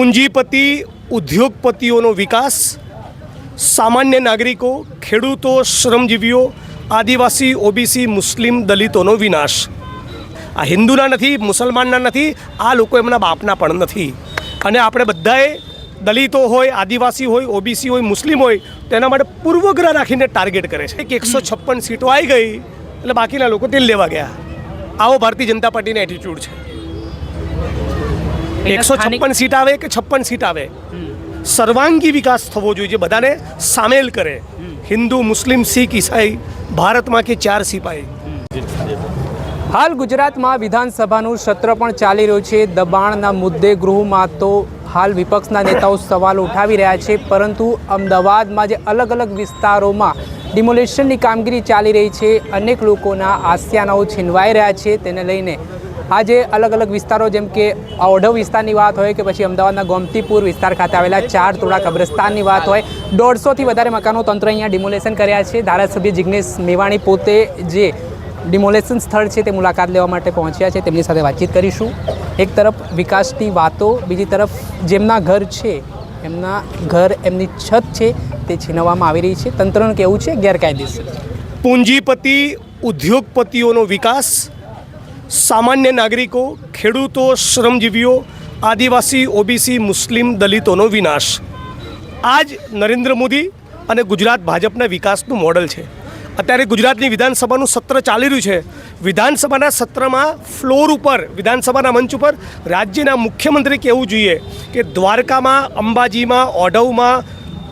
પૂંજીપતિ, ઉદ્યોગપતિઓનો વિકાસ, સામાન્ય નાગરિકો, ખેડૂતો, શ્રમજીવીઓ, આદિવાસી, ઓબીસી, મુસ્લિમ દલિતોનો વિનાશ. આ હિન્દુના નથી, મુસલમાનના નથી, આ લોકો એમના બાપના પણ નથી. અને આપણે બધાએ દલિતો હોય, આદિવાસી હોય, ઓબીસી હોય, મુસ્લિમ હોય તેના માટે પૂર્વગ્રહ રાખીને ટાર્ગેટ કરે છે. કે એકસો છપ્પન સીટો આવી ગઈ, એટલે બાકીના લોકો તેલ લેવા ગયા. આવો ભારતીય જનતા પાર્ટીનો એટીટ્યૂડ છે. એકસો છપ્પન સીટ આવે કે છપ્પન સીટ આવે? સર્વાંગી વિકાસ થવો જોઈએ બધાને સામેલ કરે. હિન્દુ મુસ્લિમ શીખ ઈસાઈ ભારતમાં કે ચાર સિપાહી. હાલ ગુજરાતમાં વિધાનસભાનું સત્ર પણ ચાલી રહ્યું છે. દબાણના મુદ્દે ગૃહમાં તો હાલ વિપક્ષના નેતાઓ સવાલ ઉઠાવી રહ્યા છે. પરંતુ અમદાવાદમાં જે અલગ અલગ વિસ્તારોમાં ડિમોલેશનની કામગીરી ચાલી રહી છે અનેક લોકોના આસિયાનાઓ છીનવાઈ રહ્યા છે. તેને લઈને આજે અલગ અલગ વિસ્તારો જેમ કે ઓઢવ વિસ્તારની વાત હોય કે પછી અમદાવાદના ગોમતીપુર વિસ્તાર ખાતે આવેલા ચાર તોડા કબ્રસ્તાનની વાત હોય, દોઢસોથી વધારે મકાનો તંત્ર અહીંયા ડિમોલેશન કર્યા છે. ધારાસભ્ય જિગ્નેશ મેવાણી પોતે જે ડિમોલેશન સ્થળ છે તે મુલાકાત લેવા માટે પહોંચ્યા છે, તેમની સાથે વાતચીત કરીશું. એક તરફ વિકાસની વાતો, બીજી તરફ જેમના ઘર છે, એમના ઘર એમની છત છે તે છીનવવામાં આવી રહી છે. તંત્રનું કેવું છે ગેરકાયદેસર. પૂંજીપતિ, ઉદ્યોગપતિઓનો વિકાસ સામાન્ય નાગરિકો, ખેડૂતો, શ્રમજીવીઓ, આદિવાસી, ઓબીસી, મુસ્લિમ દલિતોનો વિનાશ. આ જ નરેન્દ્ર મોદી અને ગુજરાત ભાજપના વિકાસનું મોડલ છે. અત્યારે ગુજરાતની વિધાનસભાનું સત્ર ચાલી રહ્યું છે. વિધાનસભાના સત્રમાં ફ્લોર ઉપર, વિધાનસભાના મંચ ઉપર રાજ્યના મુખ્યમંત્રી કહેવું જોઈએ કે દ્વારકામાં, અંબાજીમાં, ઓઢવમાં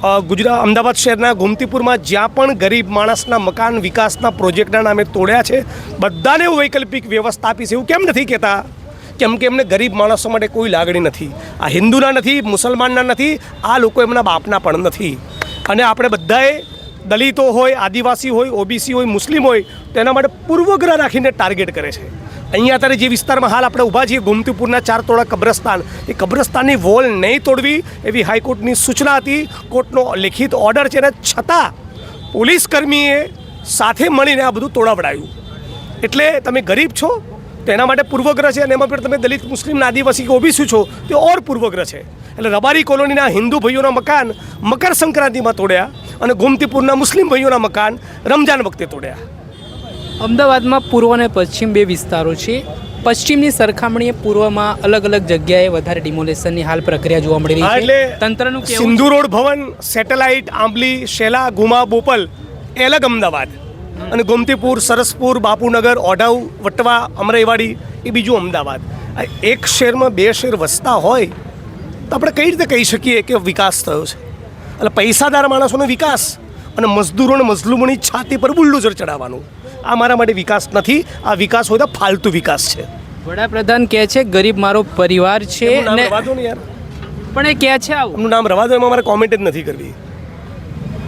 ગુજરાત અમદાવાદ શહેરના ગોમતીપુરમાં જ્યાં પણ ગરીબ માણસના મકાન વિકાસના પ્રોજેક્ટના નામે તોડ્યા છે, બધાને એવું વૈકલ્પિક વ્યવસ્થા આપી છે. એવું કેમ નથી કહેતા? કેમ કે એમને ગરીબ માણસો માટે કોઈ લાગણી નથી. આ હિન્દુના નથી, મુસલમાનના નથી, આ લોકો એમના બાપના પણ નથી. અને આપણે બધાએ દલિતો હોય, આદિવાસી હોય, ઓબીસી હોય, મુસ્લિમ હોય, તેના માટે પૂર્વગ્રહ રાખીને ટાર્ગેટ કરે છે. અહીંયા અત્યારે જે વિસ્તારમાં હાલ આપણે ઊભા છીએ, ગોમતીપુરના ચાર તોડા કબ્રસ્તાન. એ કબ્રસ્તાનની વોલ નહીં તોડવી એવી હાઈકોર્ટની સૂચના હતી. કોર્ટનો લેખિત ઓર્ડર છે ને, છતાં પોલીસકર્મીએ સાથે મળીને આ બધું તોડાવડાયું. એટલે તમે ગરીબ છો, તો એના માટે પૂર્વગ્રહ છે અને એમાં પણ તમે દલિત, મુસ્લિમ, આદિવાસી કે ઓબીસી છો, તે ઓર પૂર્વગ્રહ છે. એટલે રબારી કોલોનીના હિન્દુ ભાઈઓના મકાન મકર સંક્રાંતિમાં તોડ્યા અને ગોમતીપુરના મુસ્લિમ ભાઈઓના મકાન રમજાન વખતે તોડ્યા. અમદાવાદમાં પૂર્વ અને પશ્ચિમ બે વિસ્તારો છે. પશ્ચિમની સરખામણીએ પૂર્વમાં અલગ અલગ જગ્યાએ વધારે ડિમોલેશનની હાલ પ્રક્રિયા જોવા મળી રહી એટલે છે. તંત્રનું સિંધુ રોડ ભવન સેટેલાઇટ આંબલી શેલા ગુમા બોપલ એ અલગ અમદાવાદ. અને ગોમતીપુર સરસપુર બાપુનગર ઓઢાઉ વટવા અમરાઈવાડી એ બીજું અમદાવાદ. આ એક શહેરમાં બે શહેર વસતા હોય તો આપણે કઈ રીતે કહી શકીએ કે વિકાસ થયો છે? એટલે પૈસાદાર માણસોનો વિકાસ અને મજદૂરોને મઝલુમણી છાતી પર બુલ્ડોઝર ચડાવવાનું. આ મારા માટે વિકાસ નથી આ વિકાસ હોય તો ફાલતુ વિકાસ છે. વડાપ્રધાન કહે છે ગરીબ મારો પરિવાર છે. ને યાર. પણ એ કહે છે આવું. નામ રવા દો એમાં મારે કોમેન્ટ જ નથી કરવી.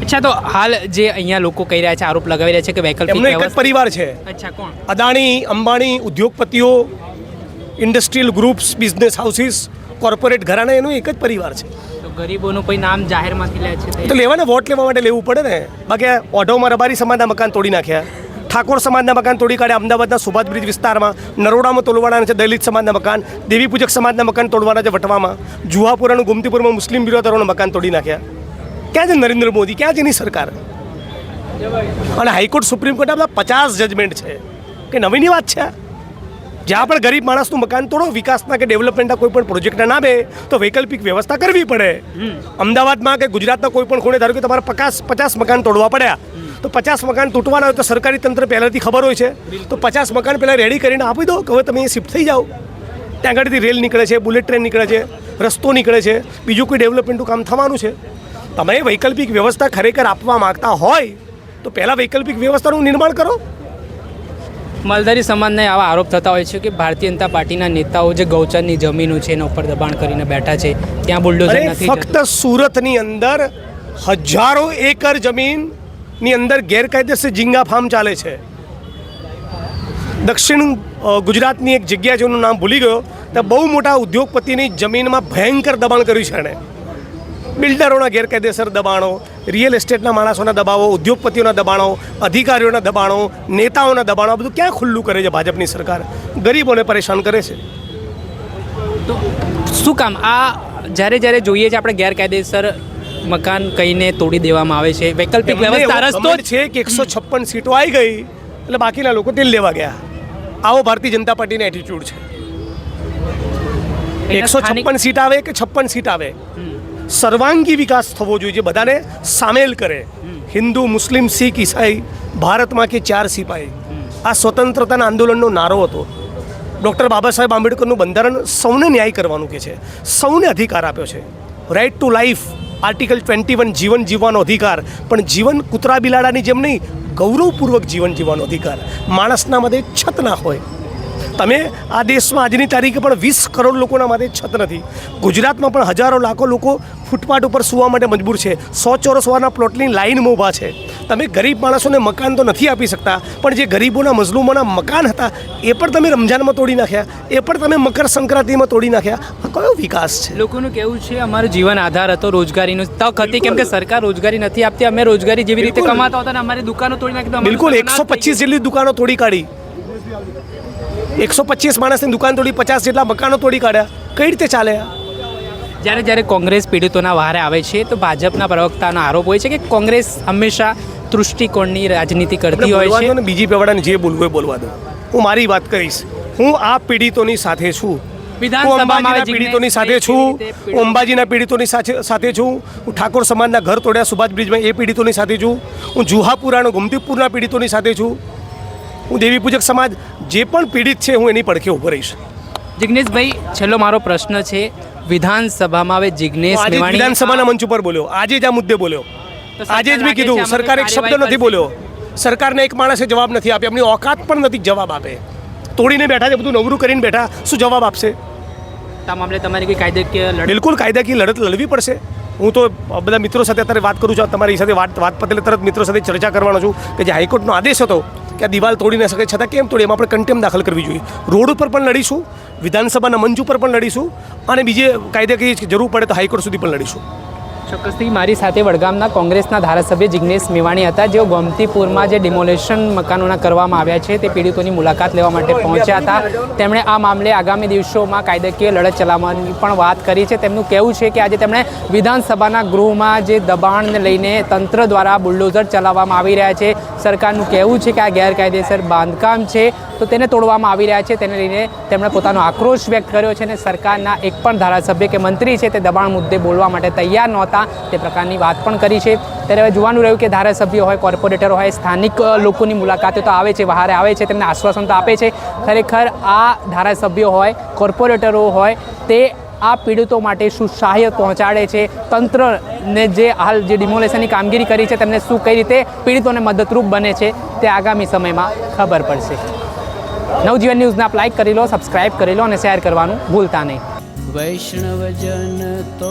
અચ્છા તો હાલ જે અહીંયા લોકો કહી રહ્યા છે આરોપ લગાવી રહ્યા છે કે વૈકલ્પિક એમનો એક જ પરિવાર છે. અચ્છા કોણ? અદાણી અંબાણી ઉદ્યોગપતિઓ industrial groups business houses corporate gharana એનું એક જ પરિવાર છે. તો ગરીબોનું કોઈ નામ જાહેરમાંથી લે છે તો? લેવાને વોટ લેવા માટે લેવું પડે ને. બાકી ઓઢો મારા રબારી સમાજના મકાન તોડી નાખ્યા. ઠાકોર સમાજના મકાન તોડી કાઢ્યા અમદાવાદના સુભાષ બ્રિજ વિસ્તારમાં નરોડામાં તોડવાના છે દલિત સમાજના મકાન દેવી પૂજક સમાજના મકાન તોડવાના છે વટવામાં જુહાપુરા અને ગોમતીપુરમાં મુસ્લિમ બિરોધરોના મકાન તોડી નાખ્યા. ક્યાં છે નરેન્દ્ર મોદી? ક્યાં છે એની સરકાર? અને હાઈકોર્ટ સુપ્રીમ કોર્ટ બધા પચાસ જજમેન્ટ છે. કે નવીની વાત છે જ્યાં પણ ગરીબ માણસનું મકાન તોડો વિકાસના કે ડેવલપમેન્ટના કોઈ પણ પ્રોજેક્ટના નામે તો વૈકલ્પિક વ્યવસ્થા કરવી પડે. અમદાવાદમાં કે ગુજરાતના કોઈ પણ ખૂણે ધારો કે તમારે પચાસ પચાસ મકાન તોડવા પડ્યા તો પચાસ મકાન તૂટવાના હોય તો સરકારી તંત્ર પહેલાંથી ખબર હોય છે. તો પચાસ મકાન પહેલાં રેડી કરીને આપી દો કે હવે તમે શિફ્ટ થઈ જાઓ. ત્યાં આગળથી રેલ નીકળે છે બુલેટ ટ્રેન નીકળે છે રસ્તો નીકળે છે બીજું કોઈ ડેવલપમેન્ટનું કામ થવાનું છે. તમે વૈકલ્પિક વ્યવસ્થા ખરેખર આપવા માગતા હોય તો પહેલાં વૈકલ્પિક વ્યવસ્થાનું નિર્માણ કરો. માલધારી સમાજને આવા આરોપ થતા હોય છે કે ભારતીય જનતા પાર્ટીના નેતાઓ જે ગૌચરની જમીનો છે એના ઉપર દબાણ કરીને બેઠા છે ત્યાં બુલડોઝર નથી ફક્ત સુરતની અંદર હજારો એકર જમીનની અંદર ગેરકાયદેસર ઝીંગા ફાર્મ ચાલે છે. દક્ષિણ ગુજરાતની એક જગ્યા જેનું નામ ભૂલી ગયો ત્યાં બહુ મોટા ઉદ્યોગપતિની જમીનમાં ભયંકર દબાણ કર્યું છે એણે. બિલ્ડરોના ગેરકાયદેસર દબાણો, રિયલ એસ્ટેટના માણસોના દબાવો, ઉદ્યોગપતિઓના દબાણો, અધિકારીઓના દબાણો, નેતાઓના દબાણો બધું ક્યાં ખુલ્લું કરે છે ભાજપની સરકાર? ગરીબોને પરેશાન કરે છે. તો શું કામ? આ જ્યારે જ્યારે જોઈએ છે આપણે ગેરકાયદેસર મકાન કહીને તોડી દેવામાં આવે છે. વૈકલ્પિક વ્યવસ્થા રસ્તો છે કે એકસો છપ્પન સીટો આવી ગઈ એટલે બાકીના લોકો તેલ લેવા ગયા. આવો ભારતીય જનતા પાર્ટીનો એટીટ્યુડ છે. એકસો છપ્પન સીટ આવે કે છપ્પન સીટ આવે? સર્વાંગી વિકાસ થવો જોઈએ બધાને સામેલ કરે. હિન્દુ મુસ્લિમ શીખ ઈસાઈ ભારતમાં કે ચાર સિપાહી આ સ્વતંત્રતાના આંદોલનનો નારો હતો. ડૉક્ટર બાબા સાહેબ આંબેડકરનું બંધારણ સૌને ન્યાય કરવાનું કે છે. સૌને અધિકાર આપ્યો છે. Right to life article twenty one જીવન જીવવાનો અધિકાર. પણ જીવન કૂતરા બિલાડાની જેમ નહીં, ગૌરવપૂર્વક જીવન જીવવાનો અધિકાર. માણસના માટે છત ના હોય. તમે આ દેશમાં આજની તારીખે પણ વીસ કરોડ લોકોના માટે છત નથી. ગુજરાતમાં પણ હજારો લાખો લોકો ફૂટપાથ ઉપર સૂવા માટે મજબૂર છે. સો ચોરસવાના પ્લોટની લાઇનમાં ઊભા છે. તમે ગરીબ માણસોને મકાન તો નથી આપી શકતા પણ જે ગરીબોના મજલૂમોના મકાન હતા એ પણ તમે રમજાનમાં તોડી નાખ્યા. એ પણ તમે મકર સંક્રાંતિમાં તોડી નાખ્યા. આ કયો વિકાસ છે? લોકોનું કેવું છે અમારું જીવન આધાર હતો રોજગારીનો. તક હતી કેમ કે સરકાર રોજગારી નથી આપતી અમે રોજગારી જેવી રીતે કમાતા હતા અને અમારી દુકાનો તોડી નાખી બિલકુલ એકસો પચીસ જેટલી દુકાનો તોડી કાઢી. એકસો પચીસ માણસની દુકાન તોડી પચાસ જેટલા મકાનો તોડી કાઢ્યા. કઈ રીતે ચાલે જ્યારે જ્યારે કોંગ્રેસ પીડિતોના વારે આવે છે તો ભાજપના પ્રવક્તાનો આરોપ હોય છે કે કોંગ્રેસ હંમેશા તૃષ્ટિકોણની રાજનીતિ કરતી હોય છે. અને બીજી પેવાડાને જે બોલવું એ બોલવા દો. હું મારી વાત કરીશ. હું આ પીડિતોની સાથે છું. હું અંબાજીના પીડિતોની સાથે છું. હું અંબાજીના પીડિતોની સાથે સાથે છું. હું ઠાકોર સમાજના ઘર તોડ્યા સુભાષ બ્રિજમાં એ પીડિતોની સાથે છું. હું જુહાપુરાનો ગમતીપુરના પીડિતોની સાથે છું. હું દેવી પૂજક સમાજ જે પણ પીડિત છે હું એની પડખે ઊભો રહીશ. જિગ્નેશભાઈ છેલ્લો મારો પ્રશ્ન છે. વિધાનસભામાં હવે જિગ્નેશ વિધાનસભાના મંચ ઉપર બોલ્યો. આજે જ આ મુદ્દે બોલ્યો. આજે જ મેં કીધું સરકાર એક શબ્દ નથી બોલ્યો. સરકારને એક માણસે જવાબ નથી આપ્યો. એમની ઓકાત પણ નથી જવાબ આપે. તોડીને બેઠા છે બધું નવરું કરીને બેઠા શું જવાબ આપશે? આ મામલે તમારી કોઈ કાયદાકીય બિલકુલ કાયદાકીય લડત લડવી પડશે. હું તો બધા મિત્રો સાથે અત્યારે વાત કરું છું. તમારી સાથે વાત વાત પતેલે તરત મિત્રો સાથે ચર્ચા કરવાનો છું કે જે હાઈકોર્ટનો આદેશ હતો કે આ દિવાલ તોડી ન શકે, છતાં કેમ તોડી, એમાં આપણે કન્ટેમ દાખલ કરવી જોઈએ. રોડ ઉપર પણ લડીશું, વિધાનસભાના મંચ ઉપર પણ લડીશું, અને બીજે કાયદાકીય જરૂર પડે તો હાઈકોર્ટ સુધી પણ લડીશું. ચોક્કસથી મારી સાથે વડગામના કોંગ્રેસના ધારાસભ્ય જિગ્નેશ મેવાણી હતા. જેઓ ગોમતીપુરમાં જે ડિમોલેશન મકાનોના કરવામાં આવ્યા છે તે પીડિતોની મુલાકાત લેવા માટે પહોંચ્યા હતા. તેમણે આ મામલે આગામી દિવસોમાં કાયદાકીય લડત ચલાવવાની પણ વાત કરી છે. તેમનું કહેવું છે કે આજે તેમણે વિધાનસભાના ગૃહમાં જે દબાણને લઈને તંત્ર દ્વારા બુલડોઝર ચલાવવામાં આવી રહ્યા છે. સરકારનું કહેવું છે કે આ ગેરકાયદેસર બાંધકામ છે. તો તેને તોડવામાં આવી રહ્યા છે. તેને લઈને તેમણે પોતાનો આક્રોશ વ્યક્ત કર્યો છે અને સરકારના એક પણ ધારાસભ્ય કે મંત્રી છે તે દબાણ મુદ્દે બોલવા માટે તૈયાર નહોતા. તે પ્રકારની વાત પણ કરી છે. ત્યારે હવે જોવાનું રહ્યું કે ધારાસભ્યો હોય, કોર્પોરેટર હોય, સ્થાનિક લોકોની મુલાકાતે તો આવે છે બહાર આવે છે, તેમને આશ્વાસન તો આપે છે. ખરેખર આ ધારાસભ્યો હોય, કોર્પોરેટરો હોય, તે આ પીડિતો માટે શું સહાય પહોંચાડે છે? તંત્રને જે હાલ જે ડિમોલેશનની કામગીરી કરી છે, તેમને શું કઈ રીતે પીડિતોને મદદરૂપ બને છે, તે આગામી સમયમાં ખબર પડશે. નવજીવન ન્યૂઝને આપ લાઈક કરી લો, સબસ્ક્રાઇબ કરી લો અને શેર કરવાનું ભૂલતા નહીં. વૈષ્ણવજન તો